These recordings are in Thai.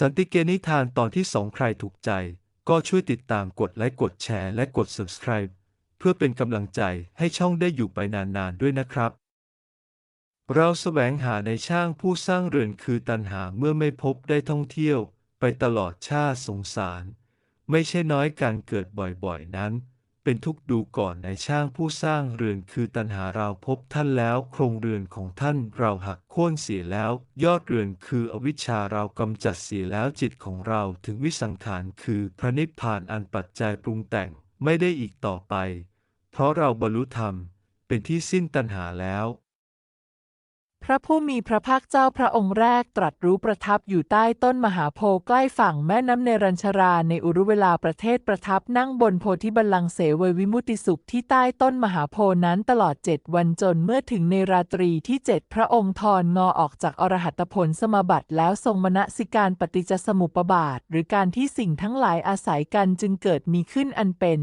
สันติเกนิทานตอนที่สองใครถูกใจ ก็ช่วยติดตามกดไลค์กดแชร์และกด subscribe เพื่อเป็นกำลังใจให้ช่องได้อยู่ไปนานๆด้วยนะครับ เราแสวงหาในช่างผู้สร้างเรือนคือตันหาเมื่อไม่พบได้ท่องเที่ยว ไปตลอดชาติสงสาร ไม่ใช่น้อยการเกิดบ่อยๆนั้น เป็นทุกข์ดูก่อนในช่างผู้สร้างเรือนคือตันหาเราพบท่านแล้วโครงเรือนของท่านเราหักโค่นเสียแล้ว ยอดเรือนคืออวิชชาเรากำจัดเสียแล้วจิตของเราถึงวิสังขารคือพระนิพพานอันปัจจัยปรุงแต่งไม่ได้อีกต่อไป เพราะเราบรรลุธรรมเป็นที่สิ้นตัณหาแล้ว ระผู้มีพระภาคเจ้าพระองค์แรกตรัสรู้ประทับอยู่ใต้ต้นมหาโพธิ์ใกล้ฝั่งแม่น้ำเนรัญชราในอุรุเวลาประเทศประทับนั่งบนโพธิบัลลังก์เสวยวิมุติสุขที่ใต้ต้นมหาโพนั้นตลอดเจ็ดวันจนเมื่อถึงในราตรีที่เจ็ดพระองค์ทอนงอออกจากอรหัตผลสมบัติแล้วทรงมณสิการปฏิจจสมุปบาท หรือการที่สิ่งทั้งหลายอาศัยกันจึงเกิดมีขึ้นอันเป็น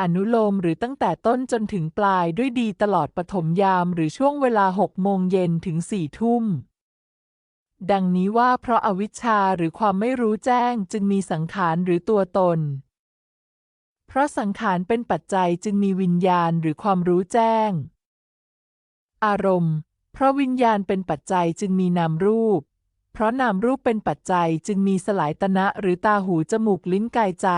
อนุโลมหรือตั้งแต่ต้นจนถึงปลายด้วยดีตลอดปฐมยามหรือช่วงเวลาหกโมงเย็นถึงสี่ทุ่ม ดังนี้ว่าเพราะอาวิชชาหรือความไม่รู้แจ้งจึงมีสังขารหรือตัวตน เพราะสังขารเป็นปัจจัยจึงมีวิญญาณหรือความรู้แจ้ง อารมณ์ เพราะวิญญาณเป็นปัจจัยจึงมีนามรูป เพราะนามรูปเป็นปัจจัยจึงมีสลายตนะหรือตาหูจมูกลิ้นกายใจ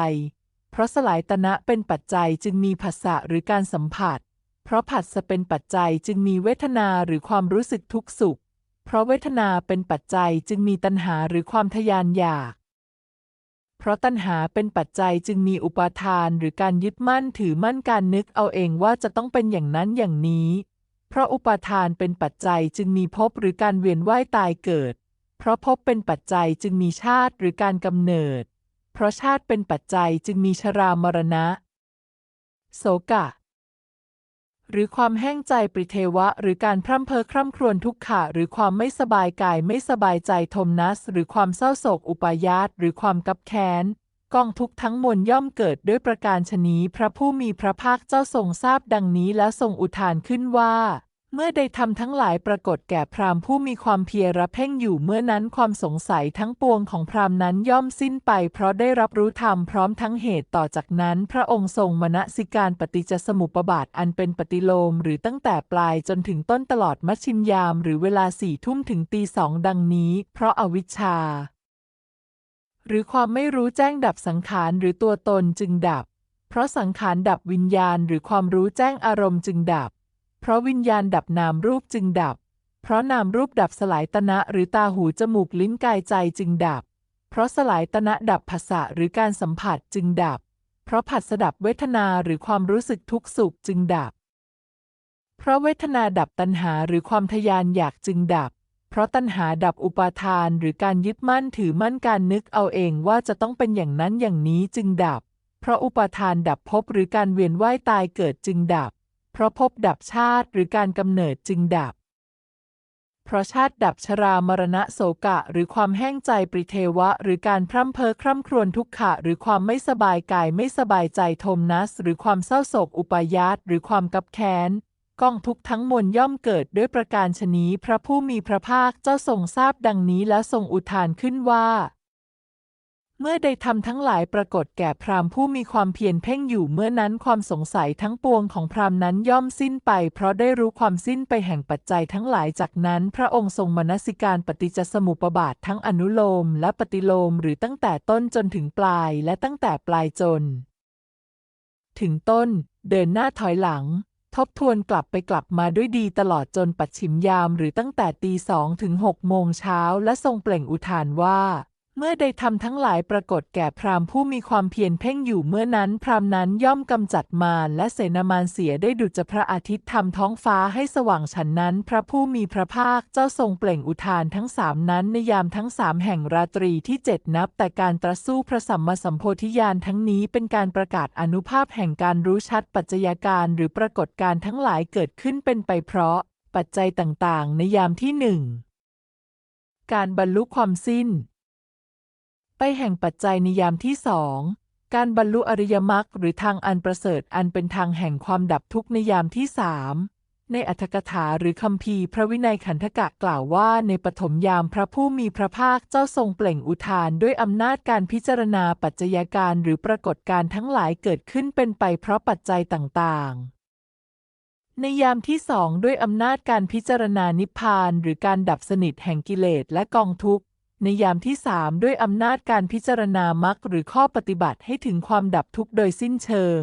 เพราะสลายตนะเป็นปัจจัยจึงมีผัสสะหรือการสัมผัส เพราะผัสสะเป็นปัจจัยจึงมีเวทนาหรือความรู้สึกทุกข์สุข เพราะเวทนาเป็นปัจจัยจึงมีตัณหาหรือความทยานอยาก เพราะตัณหาเป็นปัจจัยจึงมีอุปาทานหรือการยึดมั่นถือมั่นการนึกเอาเองว่าจะต้องเป็นอย่างนั้นอย่างนี้ เพราะอุปาทานเป็นปัจจัยจึงมีภพหรือการเวียนว่ายตายเกิด เพราะภพเป็นปัจจัยจึงมีชาติหรือการกำเนิด เพราะชาติเป็นปัจจัยจึงมีชรามรณะโสกะ หรือความแห้งใจปริเทวะ หรือการพร่ำเพ้อคร่ำครวญทุกขะ หรือความไม่สบายกายไม่สบายใจโทมนัส หรือความเศร้าโศกอุปายาตหรือความกับแค้นกองทุกทั้งมวลย่อมเกิดด้วยประการชนีพระผู้มีพระภาคเจ้าทรงทราบดังนี้แล้วทรงอุทานขึ้นว่า เมื่อได้ทำทั้งหลายปรากฏแก่พราหมณ์ผู้มีความเพียรเพ่งอยู่เมื่อนั้นความสงสัยทั้งปวงของพราหมณ์นั้นย่อมสิ้นไป เพราะได้รับรู้ธรรมพร้อมทั้งเหตุต่อจากนั้น พระองค์ทรงมณสิการปฏิจจสมุปบาทอันเป็นปฏิโลม หรือตั้งแต่ปลายจนถึงต้นตลอดมัชชิมยาม หรือเวลาสี่ทุ่มถึงตีสองดังนี้ เพราะอาวิชชา หรือความไม่รู้แจ้งดับสังขารหรือตัวตนจึงดับ เพราะสังขารดับวิญญาณ หรือความรู้แจ้งอารมณ์จึงดับ เพราะวิญญาณดับนามรูปจึงดับ เพราะนามรูปดับสลายตนะหรือตาหูจมูกลิ้นกายใจจึงดับ เพราะสลายตนะดับภาษะหรือการสัมผัสจึงดับ เพราะผัสสะดับเวทนาหรือความรู้สึกทุกข์สุขจึงดับ เพราะเวทนาดับตัณหาหรือความทยานอยากจึงดับ เพราะตัณหาดับอุปาทานหรือการยึดมั่นถือมั่นการนึกเอาเองว่าจะต้องเป็นอย่างนั้นอย่างนี้จึงดับ เพราะอุปาทานดับภพหรือการเวียนว่ายตายเกิดจึงดับ เพราะภพดับชาติหรือการกำเนิดจึงดับ เพราะชาติดับชรามรณะโศกะ หรือความแห้งใจปริเทวะ หรือการพร่ำเพ้อคร่ำครวญทุกขะ หรือความไม่สบายกายไม่สบายใจโทมนัส หรือความเศร้าโศกอุปายาตหรือความกับแค้นกองทุกทั้งมวลย่อมเกิดด้วยประการชนี้ พระผู้มีพระภาคเจ้าทรงทราบดังนี้แล้วทรงอุทานขึ้นว่า เมื่อได้ทำทั้งหลายปรากฏแก่พราหมณ์ผู้มีความเพียรเพ่งอยู่เมื่อนั้นความสงสัยทั้งปวงของพราหมณ์นั้นย่อมสิ้นไป เพราะได้รู้ความสิ้นไปแห่งปัจจัยทั้งหลายจากนั้น พระองค์ทรงมนสิการปฏิจจสมุปบาททั้งอนุโลม และปฏิโลมหรือตั้งแต่ต้นจนถึงปลายและตั้งแต่ปลายจน ถึงต้น เดินหน้าถอยหลัง ทบทวนกลับไปกลับมาด้วยดีตลอดจนปัดฉิมยามหรือตั้งแต่ตีสองถึงหกโมงเช้าและทรงเปล่งอุทานว่า เมื่อได้ทำทั้งหลายปรากฏแก่พราหมณ์ผู้มีความเพียรเพ่งอยู่เมื่อนั้นพราหมณ์นั้นย่อมกำจัดมารและเสนามารเสียได้ดุจพระอาทิตย์ทำท้องฟ้าให้สว่างฉันนั้น พระผู้มีพระภาคเจ้าทรงเปล่งอุทานทั้งสามนั้นในยามทั้งสามแห่งราตรีที่เจ็ดนับ แต่การตรัสสู้พระสัมมาสัมโพธิญาณทั้งนี้เป็นการประกาศอนุภาพแห่งการรู้ชัดปัจจัยการหรือปรากฏการทั้งหลายเกิดขึ้นเป็นไปเพราะ ปัจจัยต่างๆ ในยามที่หนึ่งการบรรลุความสิ้น ไปแห่งปัจจัยในยามที่สองการบรรลุอริยมรรคหรือทางอันประเสริฐอันเป็นทางแห่งความดับทุกข์ในยามที่สามในอัตถกถาหรือคัมภีพระวินัยขันธกะกล่าวว่าในปฐมยามพระผู้มีพระภาคเจ้าทรงเปล่งอุทานด้วยอำนาจการพิจารณาปัจจัยการหรือปรากฏการทั้งหลายเกิดขึ้นเป็นไปเพราะปัจจัยต่างๆ ในยามที่สองด้วยอำนาจการพิจารณานิพพานหรือการดับสนิทแห่งกิเลสและกองทุกข์ ในยามที่สามด้วยอำนาจการพิจารณามรรคหรือข้อปฏิบัติให้ถึงความดับทุกข์โดยสิ้นเชิง